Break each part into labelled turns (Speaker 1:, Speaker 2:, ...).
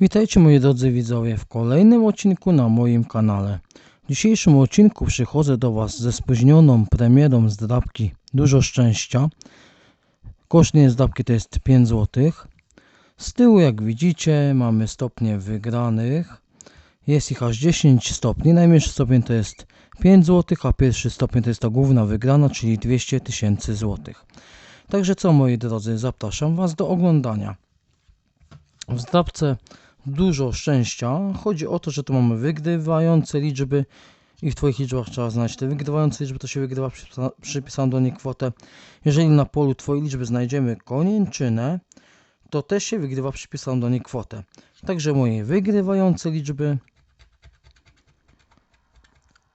Speaker 1: Witajcie moi drodzy widzowie w kolejnym odcinku na moim kanale. W dzisiejszym odcinku przychodzę do Was ze spóźnioną premierą zdrabki Dużo Szczęścia. Koszt zdrabki to jest 5 zł. Z tyłu jak widzicie mamy stopnie wygranych. Jest ich aż 10 stopni. Najmniejszy stopień to jest 5 zł, a pierwszy stopień to jest ta główna wygrana, czyli 200 tysięcy złotych. Także co moi drodzy, zapraszam Was do oglądania. W zdrabce dużo szczęścia. Chodzi o to, że tu mamy wygrywające liczby i w Twoich liczbach trzeba znaleźć te wygrywające liczby, to się wygrywa przypisa- przypisaną do niej kwotę. Jeżeli na polu Twojej liczby znajdziemy konieczynę, to też się wygrywa przypisaną do niej kwotę. Także moje wygrywające liczby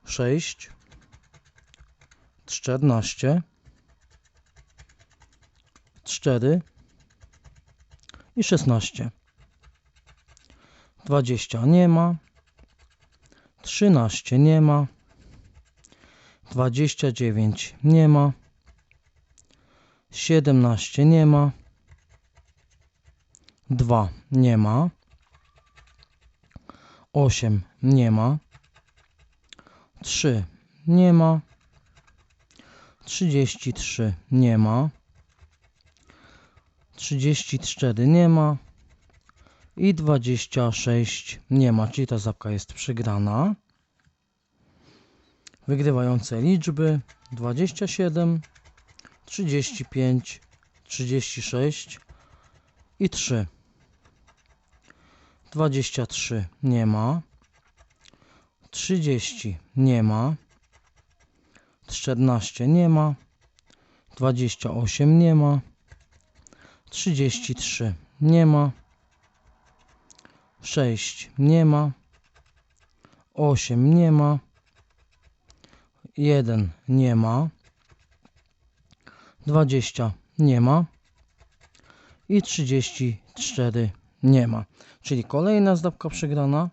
Speaker 1: 6, 14, 4 i 16. 20 nie ma. 13 nie ma. 29 nie ma. 17 nie ma. 2 nie ma. 8 nie ma. 3 nie ma. 33 nie ma. 34 nie ma i 26 nie ma, czyli ta zapka jest przegrana. Wygrywające liczby 27, 35, 36 i 3. 23 nie ma. 30 nie ma. 14 nie ma. 28 nie ma. 33 nie ma. 6 nie ma. 8 nie ma. 1 nie ma. 20 nie ma. I 34 nie ma. Czyli kolejna zdobka przegrana.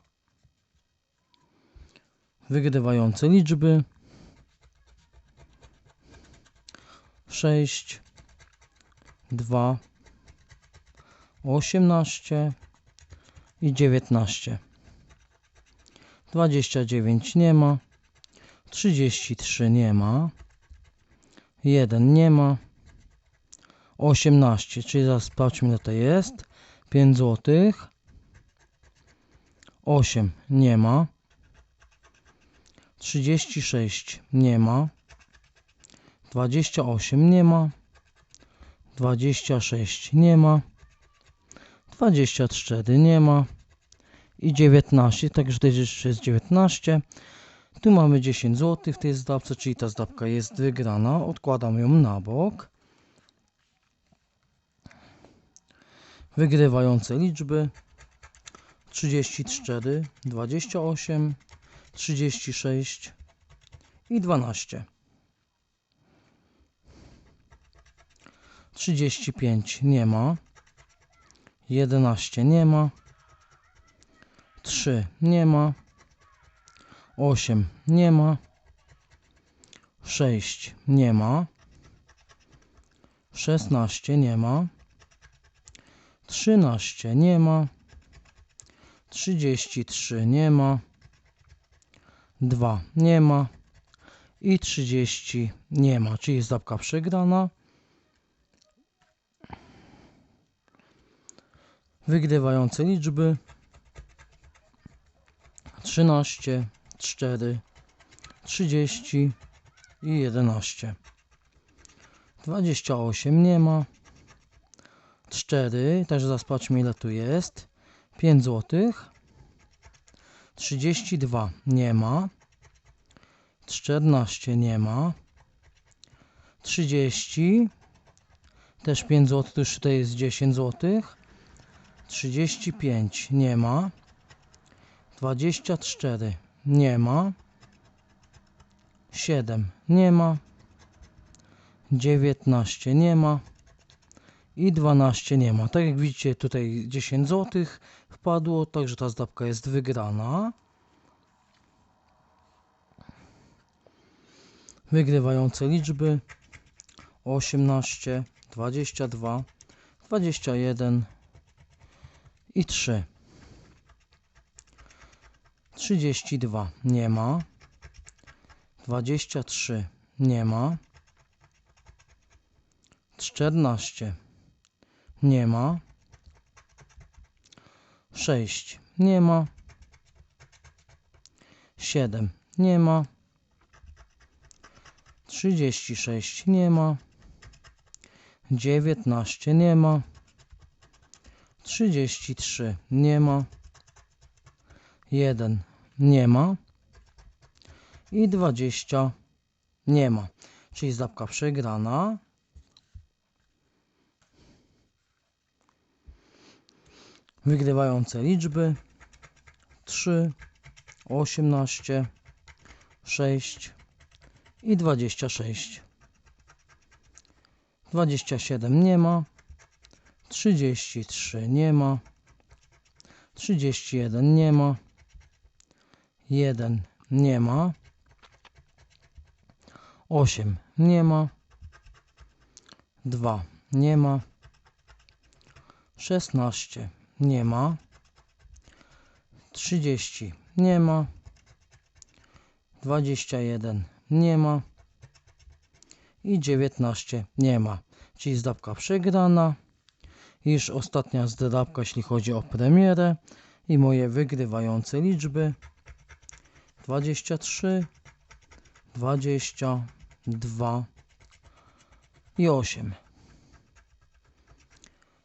Speaker 1: Wygrywające liczby. 6 2 18 i 19. 29 nie ma. 33 nie ma. 1 nie ma. 18, czyli zaraz sprawdźmy ile to jest. 5 zł. 8 nie ma. 36 nie ma. 28 nie ma. 26 nie ma. 24 nie ma i 19, także tutaj jeszcze jest 19. Tu mamy 10 zł w tej zdawce, czyli ta zdawka jest wygrana. Odkładam ją na bok. Wygrywające liczby 34, 28, 36 i 12. 35 nie ma. 11 nie ma. 3 nie ma. 8 nie ma. 6 nie ma. 16 nie ma. 13 nie ma. 33 nie ma. 2 nie ma. I 30 nie ma, czyli zapka przegrana. Wygrywające liczby 13, 4, 30 i 11. 28 nie ma. 4, także zaraz patrzmy ile tu jest. 5 zł. 32 nie ma. 14 nie ma. 30 też 5 zł, to już tutaj jest 10 zł. 35 nie ma. 24 nie ma. 7 nie ma. 19 nie ma. I 12 nie ma. Tak jak widzicie tutaj 10 zł wpadło, także ta zdabka jest wygrana. Wygrywające liczby 18, 22, 21 i 3. 32 nie ma. 23 nie ma. 14 nie ma. 6 nie ma. 7 nie ma. 36 nie ma. 19 nie ma. 33 nie ma. 1 nie ma. I 20 nie ma. Czyli zapka przegrana. Wygrywające liczby 3, 18, 6 i 26. 27 nie ma. 33 nie ma. 31 nie ma. 1 nie ma. 8 nie ma. 2 nie ma. 16 nie ma. 30 nie ma. 21 nie ma. I 19 nie ma. Czyli zdabka przegrana. Iż ostatnia zdrabka, jeśli chodzi o premierę. I moje wygrywające liczby. 23, 22 i 8.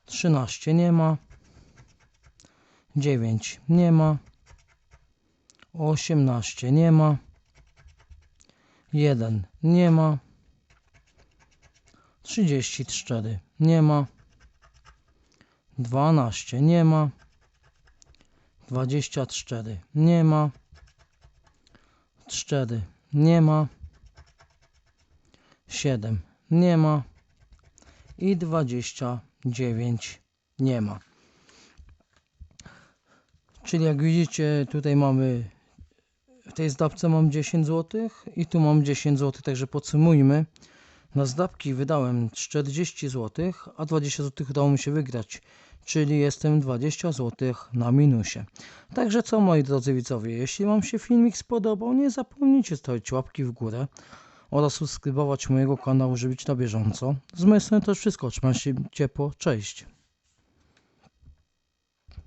Speaker 1: 13 nie ma. 9 nie ma. 18 nie ma. 1 nie ma. 34 nie ma. 12 nie ma. 24 nie ma. 4 nie ma. 7 nie ma. I 29 nie ma. Czyli jak widzicie, tutaj mamy w tej zdawce mam 10 zł i tu mam 10 zł, także podsumujmy. Na zdawki wydałem 40 zł, a 20 zł udało mi się wygrać, czyli jestem 20 zł na minusie. Także co moi drodzy widzowie, jeśli Wam się filmik spodobał, nie zapomnijcie stawić łapki w górę oraz subskrybować mojego kanału, żeby być na bieżąco. Z mojej strony to już wszystko, trzymajcie się ciepło, cześć.